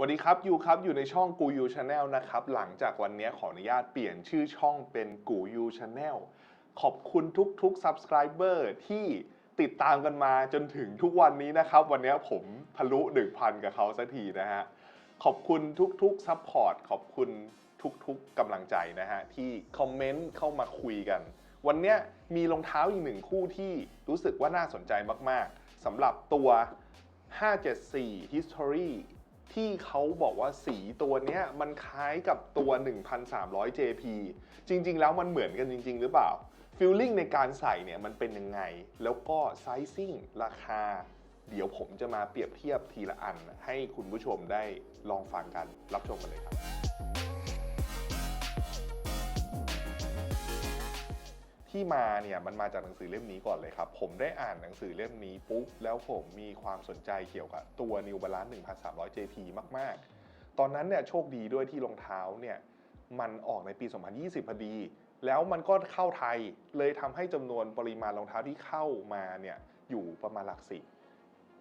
สวัสดีครับยูครับอยู่ในช่องกูยูชาแนลนะครับ หลังจากวันนี้ขออนุญาตเปลี่ยนชื่อช่องเป็นกูยูชาแนลขอบคุณทุกๆ subscriber ที่ติดตามกันมาจนถึงทุกวันนี้นะครับ วันนี้ผมทะลุ 1,000 กับเขาสักทีนะฮะ ขอบคุณทุกๆ support ขอบคุณทุกๆกำลังใจนะฮะ ที่คอมเมนต์เข้ามาคุยกัน วันนี้มีรองเท้าอีกหนึ่งคู่ที่รู้สึกว่าน่าสนใจมากๆสำหรับตัว 574 History ที่เขาบอกว่าสีตัวเนี้ยมันคล้ายกับตัว 1,300 JP จริง ๆ แล้วมันเหมือนกันจริง ๆ หรือเปล่าฟิลลิ่งในการใส่เนี่ยมันเป็นยังไง แล้วก็ไซซิ่งราคา เดี๋ยวผมจะมาเปรียบเทียบทีละอัน ให้คุณผู้ชมได้ลองฟังกันรับชมกันเลยครับ ที่มาเนี่ยมันมาจากหนังสือเล่มนี้ก่อนเลยครับ ผมได้อ่านหนังสือเล่มนี้ปุ๊บ แล้วผมมีความสนใจเกี่ยวกับตัว New Balance 1,300 JP มาก ๆ ตอนนั้นเนี่ยโชคดีด้วยที่รองเท้าเนี่ยมันออกในปี 2020 พอดี แล้วมันก็เข้าไทยเลยทำให้จำนวนปริมาณรองเท้าที่เข้ามาเนี่ยอยู่ประมาณหลักสิบ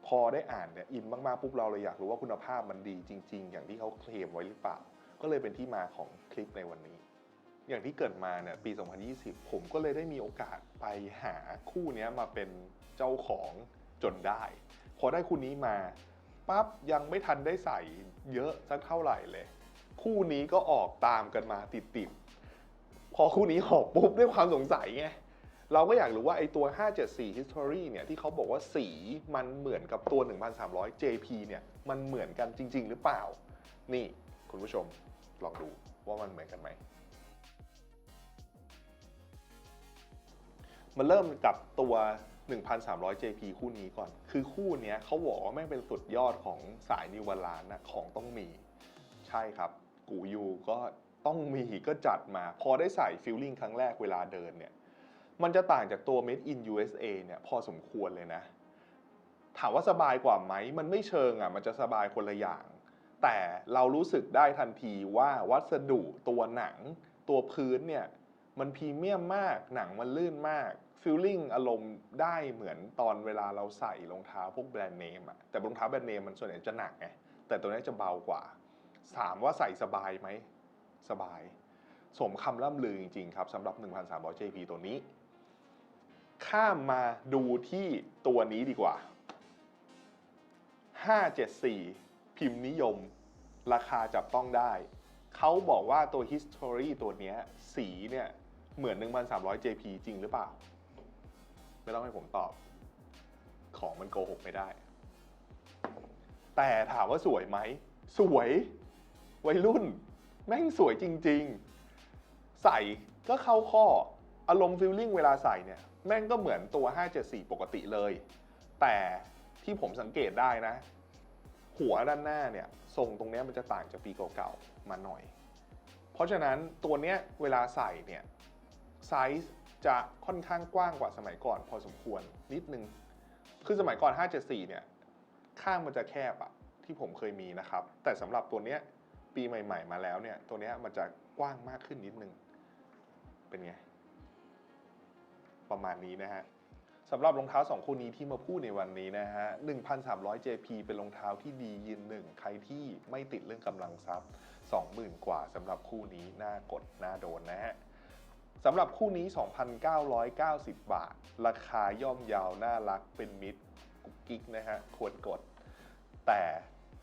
พอได้อ่านเนี่ยอินมาก ๆ ปุ๊บเราเลยอยากรู้ว่าคุณภาพมันดีจริง ๆ อย่างที่เขาเคลมไว้หรือเปล่า ก็เลยเป็นที่มาของคลิปในวันนี้ อย่างที่เกิดมาเนี่ยปี 2020 ผมก็เลยได้มีโอกาสไปหาคู่นี้มาเป็นเจ้าของจนได้ พอได้คู่นี้มาปั๊บยังไม่ทันได้ใส่เยอะสักเท่าไหร่เลย คู่นี้ก็ออกตามกันมาติดๆ พอคู่นี้ออกปุ๊บด้วยความสงสัยไงเราก็อยากรู้ว่าไอ้ตัว 574 history เนี่ยที่เขาบอกว่าสีมันเหมือนกับตัว 1,300 JP เนี่ยมันเหมือนกันจริง ๆ หรือเปล่า นี่คุณผู้ชมลองดูว่ามันเหมือนกันไหม มาเริ่มกับตัว 1,300 JP คู่นี้ก่อน คือคู่นี้เขาบอกว่าแม่งเป็นสุดยอดของสายนิวบาลานนะของต้องมี ใช่ครับ กูยูก็ต้องมีก็จัดมา พอได้ใส่ฟิลลิ่งครั้งแรกเวลาเดินเนี่ย มันจะต่างจากตัว Made in USA เนี่ยพอสมควรเลยนะ ถามว่าสบายกว่าไหม มันไม่เชิงอะ มันจะสบายคนละอย่าง แต่เรารู้สึกได้ทันทีว่าวัสดุตัวหนังตัวพื้นเนี่ย มันพรีเมียมมากหนังมันลื่นมากฟิลลิ่งอารมณ์ได้เหมือนตอนเวลาเราใส่รองเท้าพวกแบรนด์เนมอะแต่รองเท้าแบรนด์เนมมันส่วนใหญ่จะหนักไงแต่ตัวนี้จะเบากว่าถามว่าใส่สบายไหมสบาย สมคำล่ำลือจริงๆครับสำหรับ 1,300 JP ตัวนี้ ข้ามมาดูที่ตัวนี้ดีกว่า 574 พิมพ์นิยม ราคาจับต้องได้ เขาบอกว่าตัว history ตัวนี้สีเนี่ย เหมือน 1,300 JP จริงหรือเปล่า ไม่ต้องให้ผมตอบ ของมันโกหกไม่ได้ แต่ถามว่าสวยไหม สวย วัยรุ่น แม่งสวยจริง ๆ ใส่ก็เข้าข้อ อารมณ์ฟิลลิ่งเวลาใส่เนี่ย แม่งก็เหมือนตัว 574 ปกติเลย แต่ที่ผมสังเกตได้นะ หัวด้านหน้าเนี่ย ทรงตรงเนี้ยมันจะต่างจากปีเก่าๆมาหน่อย เพราะฉะนั้นตัวเนี้ยเวลาใส่เนี่ย ไซส์จะค่อนข้างกว้างกว่าสมัยก่อนพอสมควรนิดนึง คือสมัยก่อน 574 เนี่ย ข้างมันจะแคบอะที่ผมเคยมีนะครับ แต่สำหรับตัวเนี้ยปีใหม่ ๆ มาแล้วเนี่ย ตัวเนี้ยมันจะกว้างมากขึ้นนิดนึง เป็นไง ประมาณนี้นะฮะสำหรับรองเท้า 2 คู่นี้ที่มาพูดในวันนี้นะฮะ 1,300 JP เป็นรองเท้าที่ดียืนหนึ่งใครที่ไม่ติดเรื่องกำลังทรัพย์ 20,000 กว่าสำหรับคู่นี้น่ากดน่าโดนนะฮะ สำหรับคู่นี้ 2,990 บาท ราคาย่อมเยาวน่ารักเป็นมิตรกุ๊กกิ๊กนะฮะควรกด แต่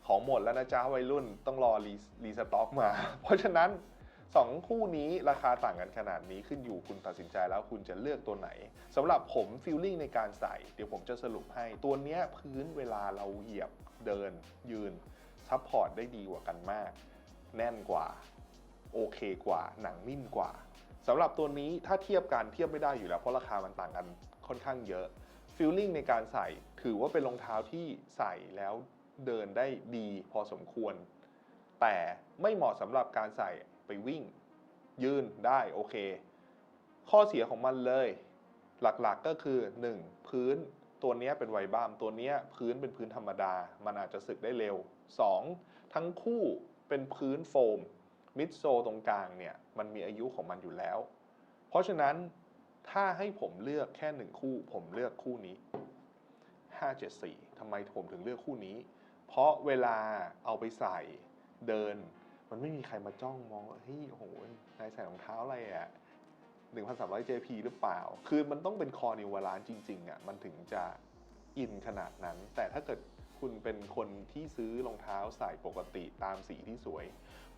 ของหมดแล้วนะจ๊ะวัยรุ่นต้องรอรีรสต็อกมา เพราะฉะนั้น 2 คู่นี้ราคาต่างกันขนาดนี้ขึ้นอยู่คุณตัดสินใจแล้วคุณจะเลือกตัวไหนสำหรับผมฟีลลิ่งในการใส่ เดี๋ยวผมจะสรุปให้ตัวเนี้ยพื้นเวลาเราเหยียบเดิน ยืนซัพพอร์ตได้ดีกว่ากันมาก แน่นกว่า โอเคกว่าหนังนิ่มกว่า สำหรับตัวนี้ถ้าเทียบกันเทียบไม่ได้อยู่แล้วเพราะราคามันต่างกันค่อนข้างเยอะฟีลลิ่งในการใส่ถือว่าเป็นรองเท้าที่ใส่แล้วเดินได้ดีพอสมควร แต่ไม่เหมาะสำหรับการใส่ไปวิ่ง ยืนได้โอเค ข้อเสียของมันเลย หลักๆก็คือ 1. พื้นตัวนี้เป็นไวบ้ามตัวนี้พื้นเป็นพื้นธรรมดา มันอาจจะสึกได้เร็ว 2. ทั้งคู่เป็นพื้นโฟม มิดโซตรงกลางเนี่ยมันมีอายุของมันอยู่แล้ว เพราะฉะนั้นถ้าให้ผมเลือกแค่หนึ่งคู่ ผมเลือกคู่นี้ 574ทำไมผมถึงเลือกคู่นี้ เพราะเวลาเอาไปใส่เดิน มันไม่มีใครมาจ้องมองว่าเฮ้ยโอ้โหนายใส่รองเท้าอะไรอะ่ะ1,300 JP หรือเปล่า คือมันต้องเป็นคอนิวลานจริงๆอะ่ะมันถึงจะอินขนาดนั้น แต่ถ้าเกิดคุณเป็นคนที่ซื้อรองเท้าใส่ปกติตามสีที่สวย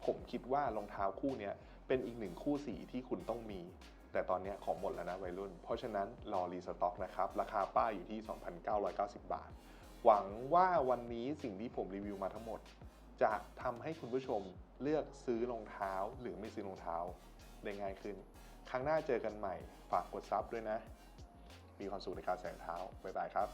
ผมคิดว่ารองเท้าคู่นี้เป็นอีกหนึ่งคู่สีที่คุณต้องมี แต่ตอนนี้ของหมดแล้วนะวัยรุ่น เพราะฉะนั้นรอรีสต็อกนะครับ ราคาป้ายอยู่ที่ 2,990 บาท หวังว่าวันนี้สิ่งที่ผมรีวิวมาทั้งหมด จะทำให้คุณผู้ชมเลือกซื้อรองเท้าหรือไม่ซื้อรองเท้าได้ง่ายขึ้น ครั้งหน้าเจอกันใหม่ ฝากกดซับด้วยนะ มีความสุขในการใส่รองเท้าบ๊ายบายครับ